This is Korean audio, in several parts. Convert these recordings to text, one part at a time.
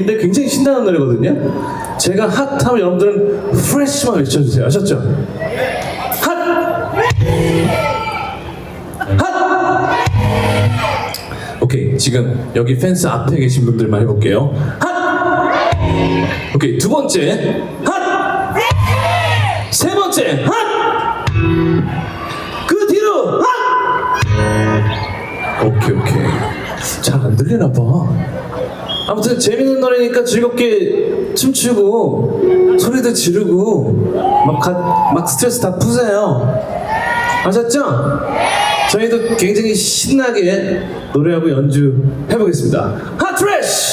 근데 굉장히 신나는 노래거든요. 제가 핫 하면 여러분들은 프레시만 외쳐주세요. 아셨죠? 핫! 핫! 오케이 지금 여기 펜스 앞에 계신 분들만 해볼게요. 핫! 오케이 두 번째 핫! 세 번째 핫! 그 뒤로 핫! 오케이 오케이 잘 안 들리나 봐. 아무튼 재밌는 노래니까 즐겁게 춤추고 소리도 지르고 막, 가- 막 스트레스 다 푸세요. 아셨죠? 저희도 굉장히 신나게 노래하고 연주 해보겠습니다. 핫트래쉬!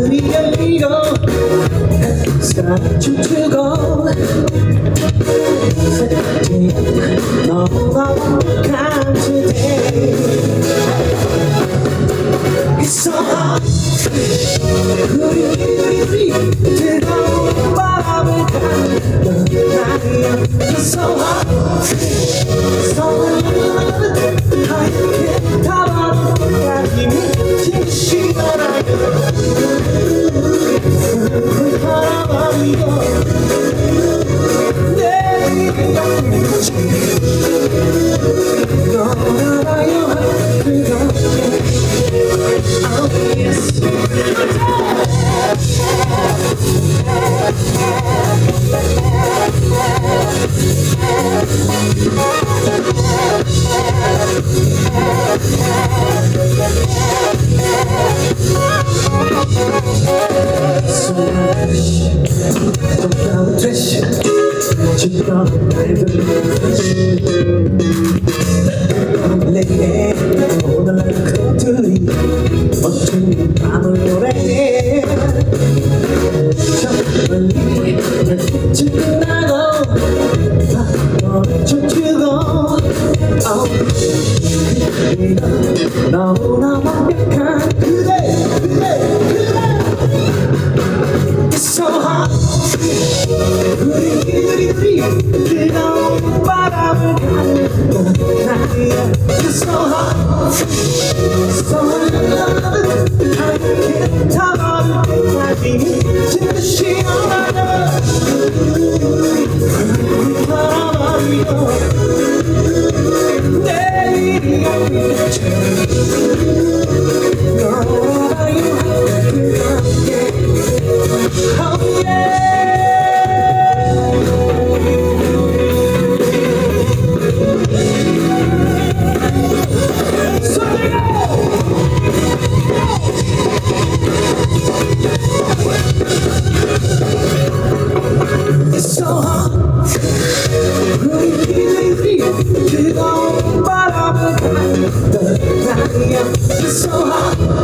하늘이 열리고 햇살 춤추고 색이 너무 완벽한 today It's so hot 우리 뜨거운 바람을 타는 나이야 It's so Deus. 밤을 노래해 너무나 완벽한 그대 그대 그대 It's so hot 우리 뜨거운 바람을 가는 나이야 It's so hot 타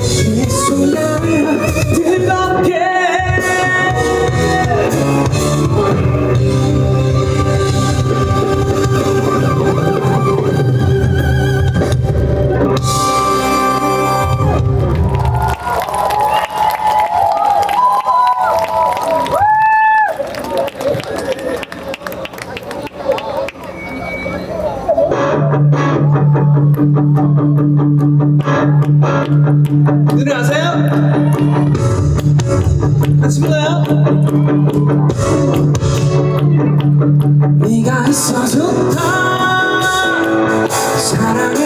Jesús. 노래 아세요? 같이 불러요 네가 있어 좋다 사랑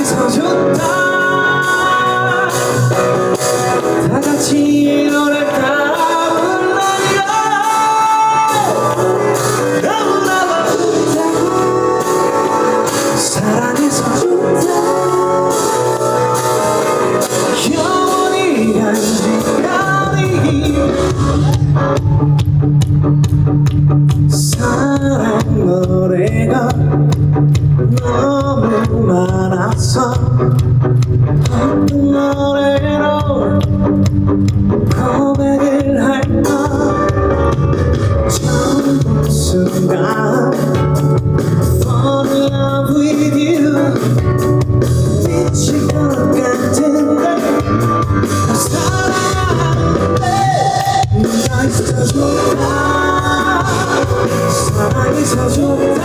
순간 Fall in love with 사랑하는데. 네가 있어 좋다 사랑이 있어 좋다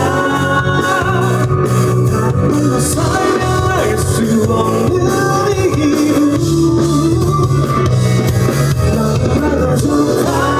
나로 설명할 수 없는 이유. 너무나도 좋다